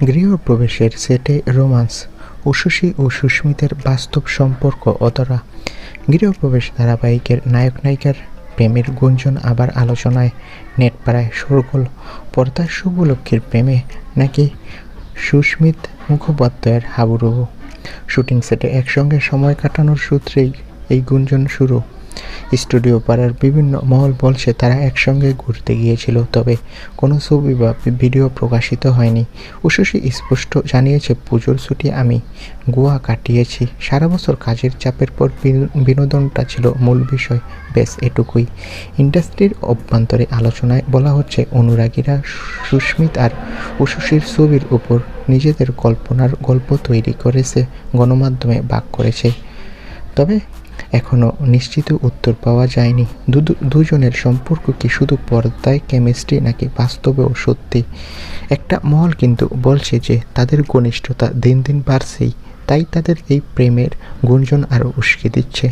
গৃহপ্রবেশের সেটে রোমান্স উষসী ও সুস্মিতের বাস্তব সম্পর্ক অতরা। গৃহপ্রবেশ ধারাবাহিকের নায়ক নায়িকার প্রেমের গুঞ্জন আবার আলোচনায় নেটপাড়ায় শোরগোল পর্দার শুভলক্ষ্মীর প্রেমে নাকি সুস্মিত মুখোপাধ্যায়ের হাবুডুবু? শুটিং সেটে একসঙ্গে সময় কাটানোর সূত্রেই এই গুঞ্জন শুরু। স্টুডিও পাড়ার বিভিন্ন মহল বলছে তারা একসঙ্গে ঘুরতে গিয়েছিল, তবে কোনো ছবি বা ভিডিও প্রকাশিত হয়নি। উষসী স্পষ্ট জানিয়েছে, পুজোর ছুটি আমি গোয়া কাটিয়েছি। সারা বছর কাজের চাপের পর বিনো- বিনোদনটা ছিল মূল বিষয়। ব্যাস এটুকুই। ইন্ডাস্ট্রির অভ্যন্তরে আলোচনায় বলা হচ্ছে, অনুরাগীরা সুস্মিত আর উষসীর ছবির উপর নিজেদের কল্পনার গল্প তৈরি করেছে, গণমাধ্যমে বাক করেছে। তবে এখনও নিশ্চিত উত্তর পাওয়া যায়নি। দুজনের সম্পর্ক কি শুধু পর্দায় কেমিস্ট্রি নাকি বাস্তবেও সত্যি? একটা মহল কিন্তু বলছে যে তাদের ঘনিষ্ঠতা দিন দিন বাড়ছেই, তাই তাদের এই প্রেমের গুঞ্জন আরও উস্কে দিচ্ছে।